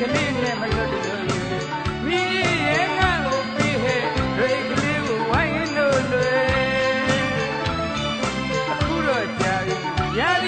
ကလေးနဲ့မလွတ်လို့မိရဲ့ငါ့ကိုပေးဟဲ့ရိတ်ကလေးကိုဝိုင်းလို့လွယ်အခုတော့ကြာပြီ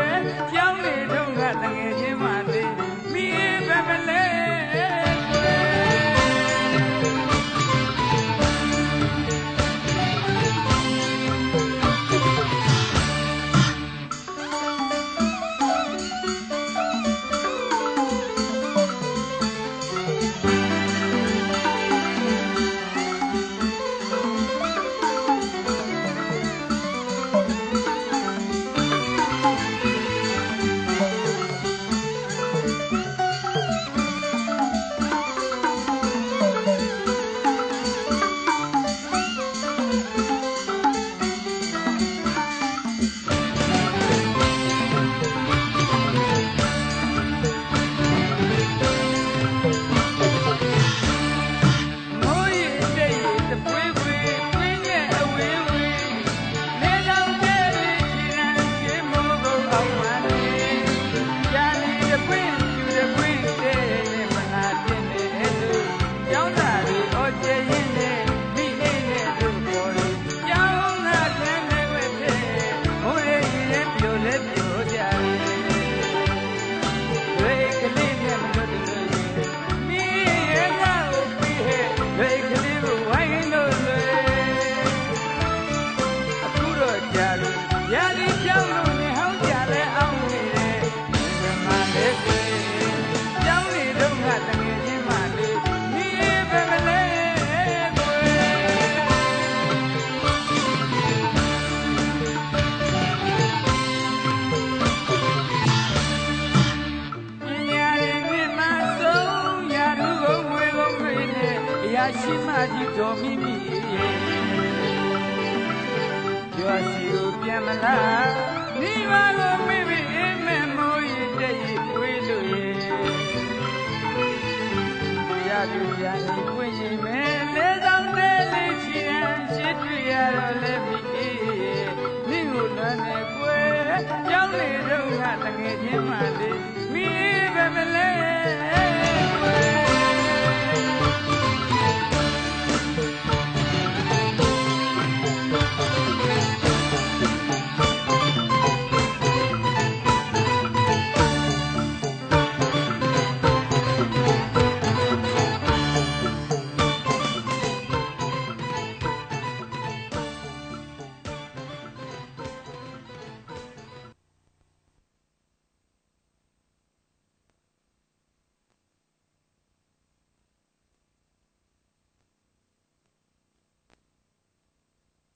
တရားရှိမှဒီတော်မိမိကျော်စီကိုပြန်မလားမိဘကိုမိမိအမမိုးရတဲ့ရွေးလို့ရဲ့ရလူပြန်ဒီခွင့်ရှိမယ်လဲဆောင်တဲ့လေးချီအရှိတွေ့ရတော့လဲမိအေးမိကိုလမ်းနဲ့ကွယ်ကြောင်းနေတော့ငါတငယ်ချင်းမှလေးမိဘမလဲ